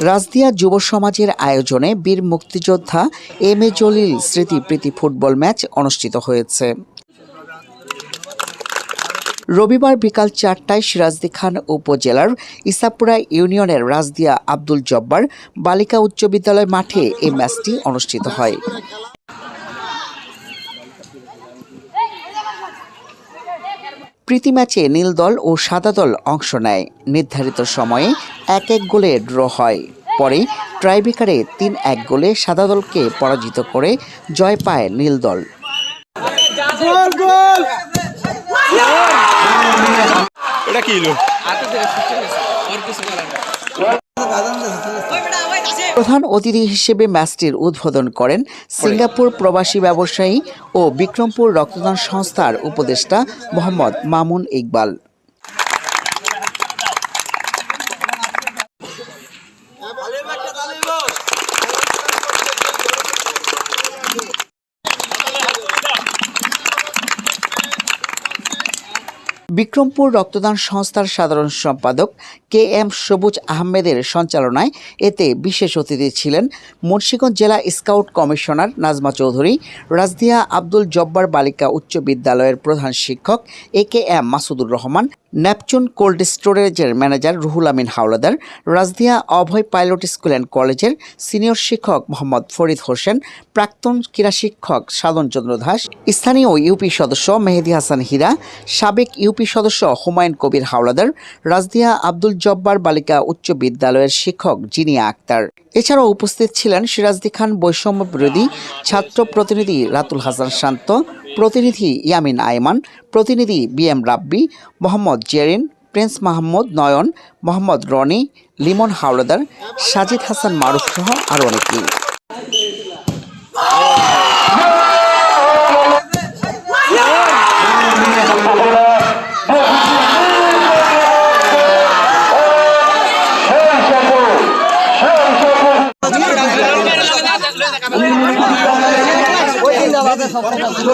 রাজদিয়া যুব সমাজের আয়োজনে বীর মুক্তিযোদ্ধা এম এ জলিল স্মৃতি প্রীতি ফুটবল ম্যাচ অনুষ্ঠিত হয়েছে। রবিবার বিকাল চারটায় সিরাজদি খান উপজেলার ইসাপুরা ইউনিয়নের রাজদিয়া আব্দুল জব্বার বালিকা উচ্চ বিদ্যালয় মাঠে এই ম্যাচটি অনুষ্ঠিত হয়। প্রীতি ম্যাচে নীল দল ও সাদা দল অংশ নেয়। নির্ধারিত সময়ে এক এক গোলে ড্র হয়। পরে ট্রাইবেকারে তিন এক গোলে সাদা দলকে পরাজিত করে জয় পায় নীল দল। এটা কি হলো? প্রধান অতিথি হিসেবে ম্যাচটির উদ্বোধন করেন সিঙ্গাপুর প্রবাসী ব্যবসায়ী ও বিক্রমপুর রক্তদান সংস্থার উপদেষ্টা মোহাম্মদ মামুন ইকবাল। বিক্রমপুর রক্তদান সংস্থার সাধারণ সম্পাদক কে এম সবুজ আহমেদের সঞ্চালনায় এতে বিশেষ অতিথি ছিলেন মুন্সিগঞ্জ জেলা স্কাউট কমিশনার নাজমা চৌধুরী রাজদিয়া আব্দুল জব্বার বালিকা উচ্চ বিদ্যালয়ের প্রধান শিক্ষক A K M Masudur Rahman Neptune cold স্টোরেজের manager Ruhul Amin Howlader Rajdia Abhay pilot school and কলেজের সিনিয়র শিক্ষক মোহাম্মদ ফরিদ হোসেন, প্রাক্তন ক্রীড়া শিক্ষক সাধন চন্দ্র দাস, স্থানীয় ইউপি সদস্য মেহেদি হাসান হীরা, সাবেক ইউপি সদস্য হুমায়ুন কবির হাওলাদার রাজদিয়া আব্দুল জব্বার বালিকা উচ্চ বিদ্যালয়ের শিক্ষক জিনিয়া আক্তার। এছাড়াও উপস্থিত ছিলেন সিরাজদি খান বৈষম্য বিরোধী ছাত্র প্রতিনিধি রাতুল হাসান শান্ত প্রতিনিধি ইয়ামিন আয়মান, প্রতিনিধি B M Rabbi, Mohammad Zerin, Prince Mahmud Nayan, Mohammad Roni, Limon Howlader, Sajid Hasan Maruf সহ আরও অনেকেই। সব কথা